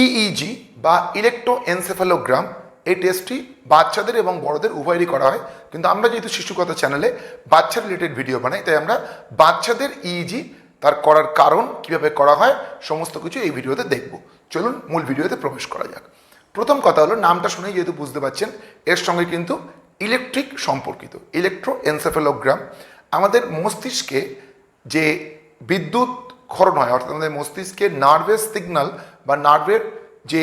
EEG বা ইলেকট্রোএনসেফালোগ্রাম এই টেস্টটি বাচ্চাদের এবং বড়দের উভয়েরই করা হয়। কিন্তু আমরা যেহেতু শিশুকথা চ্যানেলে বাচ্চা রিলেটেড ভিডিও বানাই, তাই আমরা বাচ্চাদের ইইজি তার করার কারণ কীভাবে করা হয়, সমস্ত কিছু এই ভিডিওতে দেখব। চলুন মূল ভিডিওতে প্রবেশ করা যাক। প্রথম কথা হলো, নামটা শুনেই যেহেতু বুঝতে পারছেন, এর সঙ্গে কিন্তু ইলেকট্রিক সম্পর্কিত ইলেকট্রো এনসেফেলোগ্রাম আমাদের মস্তিষ্কে যে বিদ্যুৎ ক্ষরণ হয়, অর্থাৎ আমাদের মস্তিষ্কে নার্ভের সিগন্যাল বা নার্ভের যে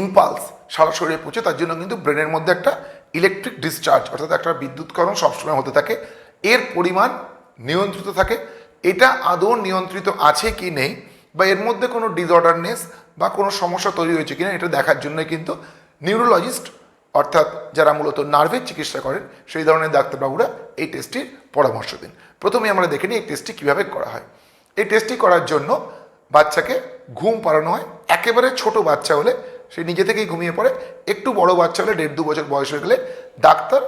ইম্পালস সারা শরীরে পৌঁছে, তার জন্য কিন্তু ব্রেনের মধ্যে একটা ইলেকট্রিক ডিসচার্জ অর্থাৎ একটা বিদ্যুৎকরণ সবসময় হতে থাকে। এর পরিমাণ নিয়ন্ত্রিত থাকে। এটা আদৌ নিয়ন্ত্রিত আছে কি নেই বা এর মধ্যে কোনো ডিসঅর্ডারনেস বা কোনো সমস্যা তৈরি হয়েছে কিনা, এটা দেখার জন্য কিন্তু নিউরোলজিস্ট অর্থাৎ যারা মূলত নার্ভের চিকিৎসা করেন, সেই ধরনের ডাক্তারবাবুরা এই টেস্টটির পরামর্শ দিন। প্রথমে আমরা দেখে নিই এই টেস্টটি কীভাবে করা হয়। এই টেস্টটি করার জন্য বাচ্চাকে ঘুম পাড়ানো হয়। একেবারে ছোট বাচ্চা হলে সে নিজে থেকেই ঘুমিয়ে পড়ে। একটু বড় বাচ্চা হলে দেড় দু বছর বয়স হয়ে গেলে ডাক্তার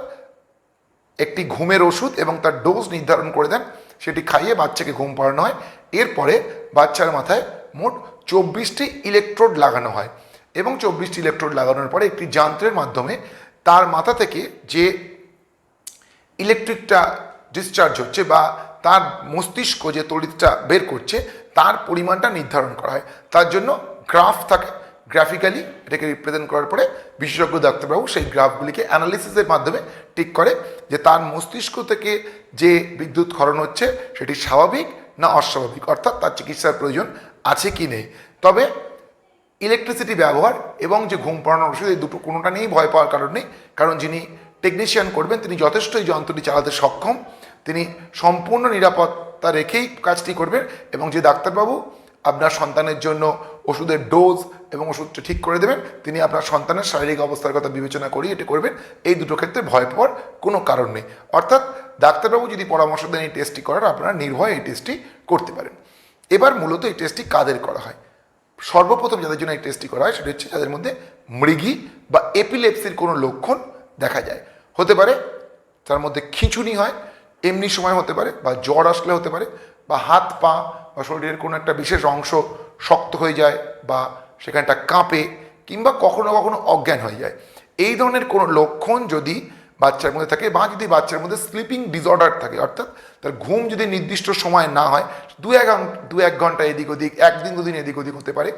একটি ঘুমের ওষুধ এবং তার ডোজ নির্ধারণ করে দেন। সেটি খাইয়ে বাচ্চাকে ঘুম পাড়ানো হয়। এরপরে বাচ্চার মাথায় মোট চব্বিশটি ইলেকট্রোড লাগানো হয় এবং চব্বিশটি ইলেকট্রোড লাগানোর পরে একটি যন্ত্রের মাধ্যমে তার মাথা থেকে যে ইলেকট্রিকটা ডিসচার্জ হচ্ছে বা তার মস্তিষ্ক যে তড়িৎটা বের করছে, তার পরিমাণটা নির্ধারণ করা হয়। তার জন্য গ্রাফ থাকে। গ্রাফিক্যালি এটাকে রিপ্রেজেন্ট করার পরে বিশেষজ্ঞ ডাক্তারবাবু সেই গ্রাফগুলিকে অ্যানালিসিসের মাধ্যমে ঠিক করে যে তার মস্তিষ্ক থেকে যে বিদ্যুৎ ক্ষরণ হচ্ছে, সেটি স্বাভাবিক না অস্বাভাবিক? অর্থাৎ তার চিকিৎসার প্রয়োজন আছে কি নেই? তবে ইলেকট্রিসিটি ব্যবহার এবং যে ঘুম পাড়ানোর ওষুধ, এই দুটো কোনোটা নিয়েই ভয় পাওয়ার কারণ নেই। কারণ যিনি টেকনিশিয়ান করবেন, তিনি যথেষ্ট এই যন্ত্রটি চালাতে সক্ষম। তিনি সম্পূর্ণ নিরাপত্তা রেখেই কাজটি করবেন এবং যে ডাক্তারবাবু আপনার সন্তানের জন্য ওষুধের ডোজ এবং ওষুধটা ঠিক করে দেবেন, তিনি আপনার সন্তানের শারীরিক অবস্থার কথা বিবেচনা করি এটি করবেন। এই দুটো ক্ষেত্রে ভয় পাওয়ার কোনো কারণ নেই। অর্থাৎ ডাক্তারবাবু যদি পরামর্শ দেন এই টেস্টটি করার, আপনারা নির্ভয়ে এই টেস্টটি করতে পারেন। এবার মূলত এই টেস্টটি কাদের করা হয়? সর্বপ্রথম যাদের জন্য এই টেস্টটি করা হয় সেটা হচ্ছে যাদের মধ্যে মৃগী বা এপিলেপসির কোনো লক্ষণ দেখা যায়। হতে পারে তার মধ্যে খিঁচুনি হয় এমনি সময় হতে পারে বা জ্বর আসলে হতে পারে বা হাত পা বা শরীরের কোনো একটা বিশেষ অংশ শক্ত হয়ে যায় বা সেখানটা কাঁপে কিংবা কখনো কখনো অজ্ঞান হয়ে যায়। এই ধরনের কোনো লক্ষণ যদি বাচ্চার মধ্যে থাকে বা যদি বাচ্চার মধ্যে স্লিপিং ডিসঅর্ডার থাকে, অর্থাৎ তার ঘুম যদি নির্দিষ্ট সময় না হয়, দু এক দু এক ঘণ্টা এদিক ওদিক একদিন দুদিন এদিক ওদিক হতে পারে।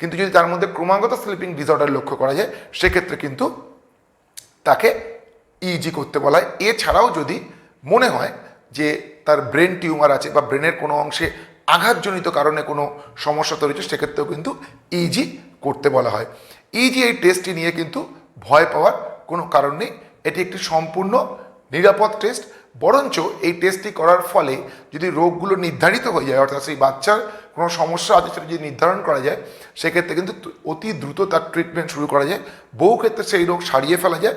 কিন্তু যদি তার মধ্যে ক্রমাগত স্লিপিং ডিসঅর্ডার লক্ষ্য করা যায়, সেক্ষেত্রে কিন্তু তাকে ইজি করতে বলা হয়। এছাড়াও যদি মনে হয় যে তার ব্রেন টিউমার আছে বা ব্রেনের কোনো অংশে আঘাতজনিত কারণে কোনো সমস্যা তৈরি হচ্ছে, সেক্ষেত্রেও কিন্তু ইজি করতে বলা হয়। ইজি এই টেস্টটি নিয়ে কিন্তু ভয় পাওয়ার কোনো কারণ নেই। এটি একটি সম্পূর্ণ নিরাপদ টেস্ট বরঞ্চ এই টেস্টটি করার ফলে যদি রোগগুলো নির্ধারিত হয়ে যায়, অর্থাৎ সেই বাচ্চার কোনো সমস্যা আছে, সেটা যদি নির্ধারণ করা যায়, সেক্ষেত্রে কিন্তু অতি দ্রুত তার ট্রিটমেন্ট শুরু করা যায়। বহু ক্ষেত্রে সেই রোগ সারিয়ে ফেলা যায়।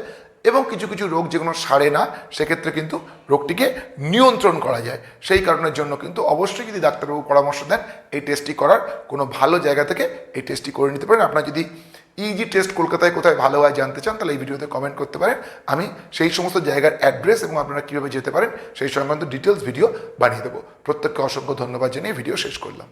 এবং কিছু কিছু রোগ যেগুলো সারে না, সেক্ষেত্রে কিন্তু রোগটিকে নিয়ন্ত্রণ করা যায়। সেই কারণের জন্য কিন্তু অবশ্যই যদি ডাক্তারবাবু পরামর্শ দেন, এই টেস্টটি করার কোনো ভালো জায়গা থেকে এই টেস্টটি করে নিতে পারেন। আপনার যদি ইজি টেস্ট কলকাতায় কোথায় ভালো হয় জানতে চান, তাহলে এই ভিডিওতে কমেন্ট করতে পারেন। আমি সেই সমস্ত জায়গার অ্যাড্রেস এবং আপনারা কীভাবে যেতে পারেন, সেই সংক্রান্ত ডিটেলস ভিডিও বানিয়ে দেবো। প্রত্যেককে অসংখ্য ধন্যবাদ জানিয়ে ভিডিও শেষ করলাম।